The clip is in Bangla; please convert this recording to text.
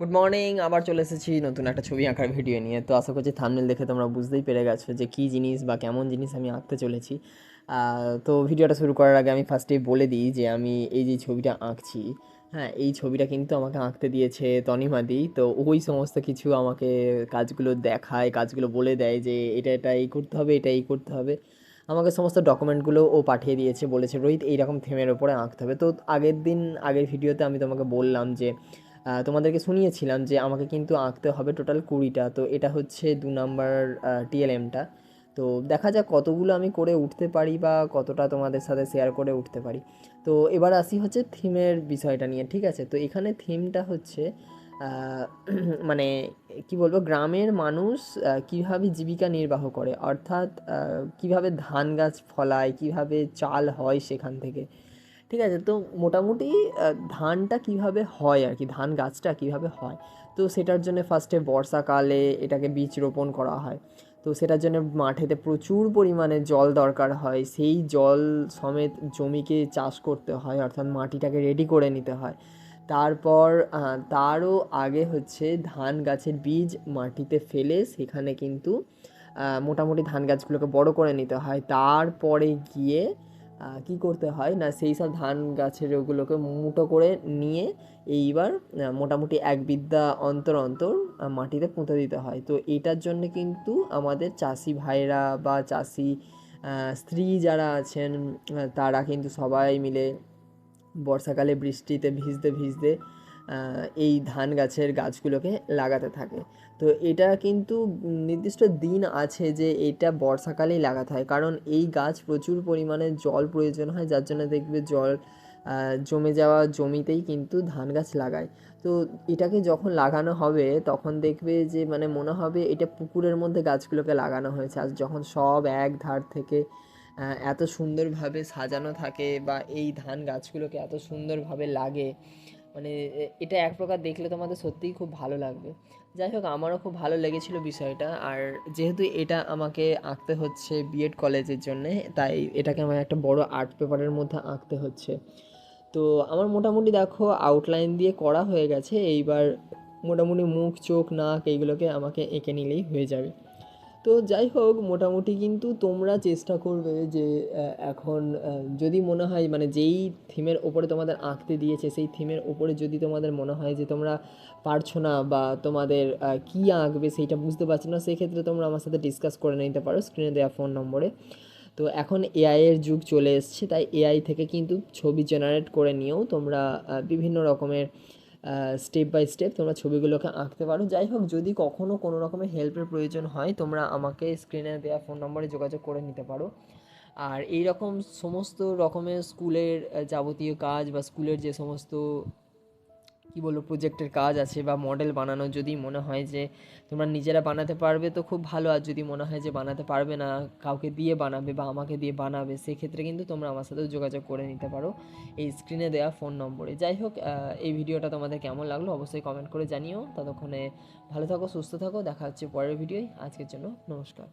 গুড মর্নিং আবার চলে এসেছি নতুন একটা ছবি আঁকার ভিডিও নিয়ে। তো আশা করছি থামনেল দেখে তোমরা বুঝতেই পেরে গেছো যে কী জিনিস বা কেমন জিনিস আমি আঁকতে চলেছি। তো ভিডিওটা শুরু করার আগে আমি ফার্স্টেই বলে দিই যে আমি এই যে ছবিটা আঁকছি হ্যাঁ এই ছবিটা কিন্তু আমাকে আঁকতে দিয়েছে তনিমাদি তো ওই সমস্ত কিছু আমাকে কাজগুলো দেখায়, কাজগুলো বলে দেয় যে এটা এটা এই করতে হবে, এটা এই করতে হবে। আমাকে সমস্ত ডকুমেন্টগুলো ও পাঠিয়ে দিয়েছে, বলেছে, রোহিত, এইরকম থেমের ওপরে আঁকতে হবে। তো আগের দিন, আগের ভিডিওতে আমি তোমাকে বললাম যে তোমাদেরকে শুনিয়েছিলাম যে আমাকে কিন্তু আঁকতে হবে টোটাল কুড়িটা। তো এটা হচ্ছে দু নাম্বার টিএলএমটা তো দেখা যাক কতগুলো আমি করে উঠতে পারি বা কতটা তোমাদের সাথে শেয়ার করে উঠতে পারি। তো এবার আসি হচ্ছে থিমের বিষয়টা নিয়ে, ঠিক আছে? তো এখানে থিমটা হচ্ছে মানে কি বলব, গ্রামের মানুষ কীভাবে জীবিকা নির্বাহ করে, অর্থাৎ কীভাবে ধান গাছ ফলায়, কীভাবে চাল হয় সেখান থেকে। ঠিক আছে? তো মোটামুটি ধানটা কীভাবে হয় আর কি? ধান গাছটা কীভাবে হয়? তো সেটার জন্য ফার্স্টে বর্ষাকালে এটাকে বীজ রোপণ করা হয়। তো সেটার জন্য মাঠেতে প্রচুর পরিমাণে জল দরকার হয়। সেই জল সমেত জমিকে চাষ করতে হয়, অর্থাৎ মাটিটাকে রেডি করে নিতে হয়। তারপর তারও আগে হচ্ছে ধান গাছের বীজ মাটিতে ফেলে সেখানে কিন্তু মোটামুটি ধান গাছগুলোকে বড় করে নিতে হয়। তারপরে গিয়ে কি করতে হয়? না, সেই সব ধান গাছের ওগুলোকে মুটো করে নিয়ে এইবার মোটামুটি এক বিদ্যা অন্তর অন্তর মাটিতে পুঁতে দিতে হয়। তো এটার জন্য কিন্তু আমাদের চাষি ভাইরা বা চাষি স্ত্রী যারা আছেন তারা কিন্তু সবাই মিলে বর্ষাকালে বৃষ্টিতে ভিজতে ভিজতে এই ধান গাছের গাছগুলোকে লাগাতে থাকে। তো এটা কিন্তু নির্দিষ্ট দিন আছে যে এটা বর্ষাকালেই লাগাতে হয়। কারণ এই গাছ প্রচুর পরিমাণে জল প্রয়োজন হয়, যার জন্য দেখবে জল জমে যাওয়া জমিতেই কিন্তু ধান গাছ লাগায়। তো এটাকে যখন লাগানো হবে, তখন দেখবে যে মানে মনে হবে এটা পুকুরের মধ্যে গাছগুলোকে লাগানো হয়েছে। আর যখন সব এক ধার থেকে এত সুন্দরভাবে সাজানো থাকে বা এই ধান গাছগুলোকে এত সুন্দরভাবে লাগে মানে এটা এক প্রকার দেখলে তোমাদের সত্যিই খুব ভালো লাগবে। যাই হোক, আমারও খুব ভালো লেগেছিল বিষয়টা। আর যেহেতু এটা আমাকে আঁকতে হচ্ছে বিএড কলেজের জন্যে, তাই এটাকে আমার একটা বড় আর্ট পেপারের মধ্যে আঁকতে হচ্ছে। তো আমার মোটামুটি দেখো আউটলাইন দিয়ে করা হয়ে গেছে। এইবার মোটামুটি মুখ, চোখ, নাক এইগুলোকে আমাকে এঁকে নিলেই হয়ে যাবে। তো যাই হোক, মোটামুটি কিন্তু তোমরা চেষ্টা করবে যে এখন যদি মনে হয় মানে যেই থিমের ওপরে তোমাদের আঁকতে দিয়েছে, সেই থিমের ওপরে যদি তোমাদের মনে হয় যে তোমরা পারছ না বা তোমাদের কী আঁকবে সেইটা বুঝতে পারছ না, সেক্ষেত্রে তোমরা আমার সাথে ডিসকাস করে নিতে পারো স্ক্রিনে দেওয়া ফোন নম্বরে। তো এখন এআইয়ের যুগ চলে এসছে, তাই এআই থেকে কিন্তু ছবি জেনারেট করে নিয়েও তোমরা বিভিন্ন রকমের স্টেপ বাই স্টেপ তোমরা ছবিগুলোকে আঁকতে পারো। যাই হোক, যদি কখনও কোনো রকমের হেল্পের প্রয়োজন হয়, তোমরা আমাকে স্ক্রিনে দেওয়া ফোন নম্বরে যোগাযোগ করে নিতে পারো। আর এই রকম সমস্ত রকমের স্কুলের যাবতীয় কাজ বা স্কুলের যে সমস্ত কি বলব প্রজেক্টের কাজ আছে বা মডেল বানানো যদি মনে হয় যে তোমরা নিজেরা বানাতে পারবে তো খুব ভালো। আর যদি মনে হয় যে বানাতে পারবে না, কাউকে দিয়ে বানাবে বা আমাকে দিয়ে বানাবে, সেক্ষেত্রে কিন্তু তোমরা আমার সাথেও যোগাযোগ করে নিতে পারো এই স্ক্রিনে দেওয়া ফোন নম্বরে। যাই হোক এই ভিডিওটা তোমাদের কেমন লাগল অবশ্যই কমেন্ট করে জানিও। ততক্ষণে ভালো থাকো, সুস্থ থাকো, দেখা হচ্ছে পরের ভিডিওয়। আজকের জন্য নমস্কার।